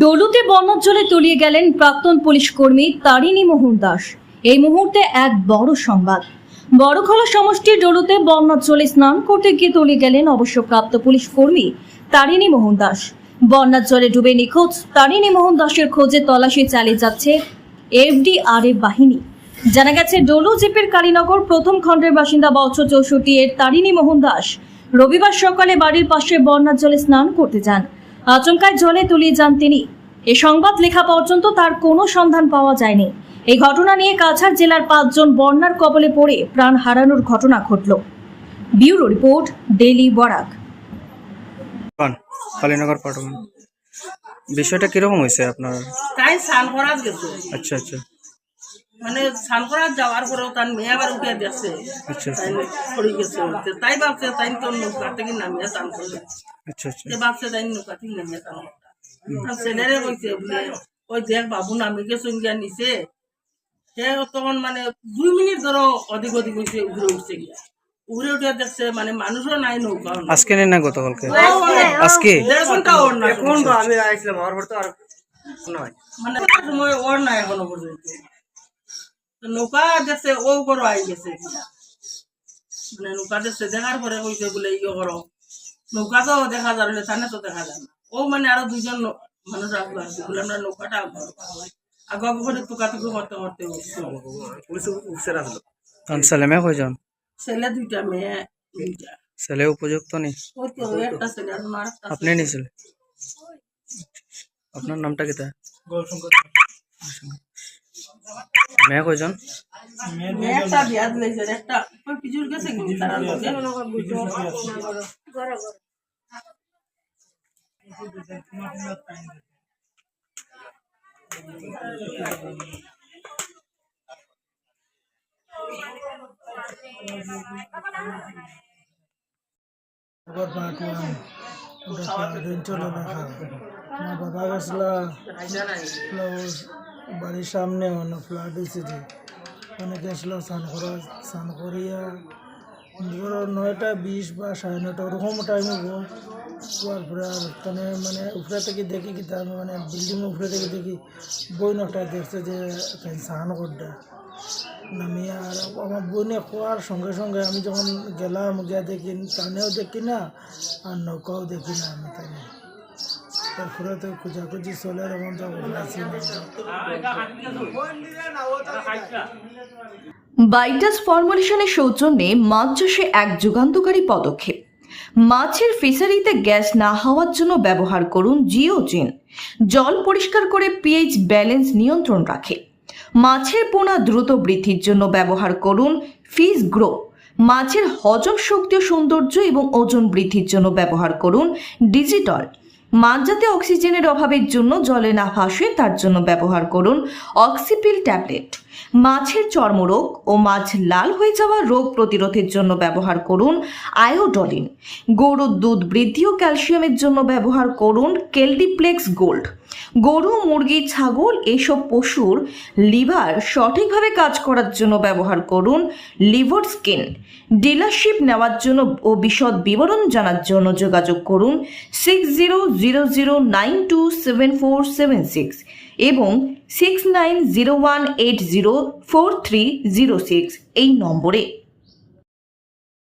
ডলুতে বন্যার তলিয়ে গেলেন প্রাক্তন পুলিশ কর্মী তারিণী মোহন দাস। এই মুহূর্তে এক বড় সংবাদ। বড়খলা সমষ্টির ডলুতে বন্যার স্নান করতে গিয়ে তলিয়ে গেলেন অবসরপ্রাপ্ত পুলিশ কর্মী তারিণী মোহন দাস। বন্যার ডুবে নিখোঁজ তারিণী মোহন দাসের খোঁজে তল্লাশি চালিয়ে যাচ্ছে এফডিআরএফ বাহিনী। জানা গেছে ডলু জিপের কালীনগর প্রথম খণ্ডের বাসিন্দা বছর চৌষট্টি এর তারিণী মোহন দাস রবিবার সকালে বাড়ির পাশে বন্যার জলে স্নান করতে যান। আচমকায় জলে তুলিয়ে যান তিনি। এ সংবাদ লেখা পর্যন্ত তার কোনো সন্ধান পাওয়া যায়নি। এই ঘটনা নিয়ে কাছাড় জেলার পাঁচজন বন্যার কবলে পড়ে প্রাণ হারানোর ঘটনা ঘটল। Bureau report daily Barak. Kalinagar বিষয়টা কীরকম হয়েছে আপনার? আচ্ছা আচ্ছা। মানে স্নান করাত যাওয়ার পরেও তার মেয়ে আবার উঠে দেখছে আচ্ছা তাই পড়ে গেছে। তাই ভাবছে তাই তো নৌকা থেকে নামিয়ে স্নান করবে। আচ্ছা আচ্ছা। ভাবছে তাই নৌকা থেকে নামিয়ে স্নান ছেলেরে কইছে বলে ওই দেখ বাবু নামে গেছে গিয়া নিচে সে তখন মানে দুই মিনিট ধরো অধিক অধিক হয়েছে উড়ে উঠছে গিয়া। উড়ে উঠে দেখছে মানে মানুষও নাই নৌকা আজকে নেই না গতকালকে? আজকে? দেড় ঘণ্টা ওর না এখন তো আমি আইছিলাম আমার পর তো আর নয়। মানে সময় ওর নাই এখনও পর্যন্ত। নৌকা দেখছে ও করো আই গেছে। মানে নৌকা দেখছে দেখার পরে কইছে বলে ইয়ে করো নৌকা তো দেখা যাবে না তো দেখা যায় না। ও মানে আরও দুজন ন- মানুষ আসলো আসছে বলে আমরা নৌকাটা আগে করে টুকা টুকু করতে করতে কারণ ছেলে মেয়ে কয়জন? ছেলে দুইটা মেয়ে দুইটা। ছেলে উপযুক্ত নেই আপনি নিয়েছিল আপনার নামটা কি তা মেয়ে কয়জন? একটা বিয়া দিলেছে একটা ওই পিজুর গেছে কিন্তু তারা দেখা আমার বাবা গেছিল বাড়ির সামনে অন্য ফ্ল্যাট যে ওখানে গেছিল স্নান করা, স্নান করিয়া ধরো নয়টা বিশ বা সাড়ে নয়টা ওরকম টাইমে গো। হওয়ার পরে আর ওখানে মানে উপরে থেকে দেখি কি তার মানে বিল্ডিং উপরে থেকে দেখি বইন একটা দেখছে যে স্নান করতে। নামিয়ে আর আমার বোনে খোয়ার সঙ্গে সঙ্গে আমি যখন গেলাম, গিয়ে দেখি টানেও দেখি না আর নৌকাও দেখি না আমি তাই খোঁজাখুঁজি চলে বলেছি বাইটাস ফর্মুলেশনের সৌজন্যে মাছ চাষে এক যুগান্তকারী পদক্ষেপ। মাছের ফিশারিতে গ্যাস না হওয়ার জন্য ব্যবহার করুন জিওজিন। জল পরিষ্কার করে পিএইচ ব্যালেন্স নিয়ন্ত্রণ রাখে। মাছের পোনা দ্রুত বৃদ্ধির জন্য ব্যবহার করুন ফিস গ্রো। মাছের হজম শক্তি সৌন্দর্য এবং ওজন বৃদ্ধির জন্য ব্যবহার করুন ডিজিটল। মাছ যাতে অক্সিজেনের অভাবের জন্য জলে না ভাসে, তার জন্য ব্যবহার করুন অক্সিপিল ট্যাবলেট। মাছের চর্মরোগ ও মাছ লাল হয়ে যাওয়া রোগ প্রতিরোধের জন্য ব্যবহার করুন আয়োডলিন। গরুর দুধ বৃদ্ধি ও ক্যালসিয়ামের জন্য ব্যবহার করুন কেলডিপ্লেক্স গোল্ড। গরু, মুরগি, ছাগল এসব পশুর লিভার সঠিকভাবে কাজ করার জন্য ব্যবহার করুন লিভার স্কিন। ডিলারশিপ নেওয়ার জন্য ও বিশদ বিবরণ জানার জন্য যোগাযোগ করুন six zero zero zero nine two seven four seven six এবং six nine zero one eight zero four three zero six এই নম্বরে।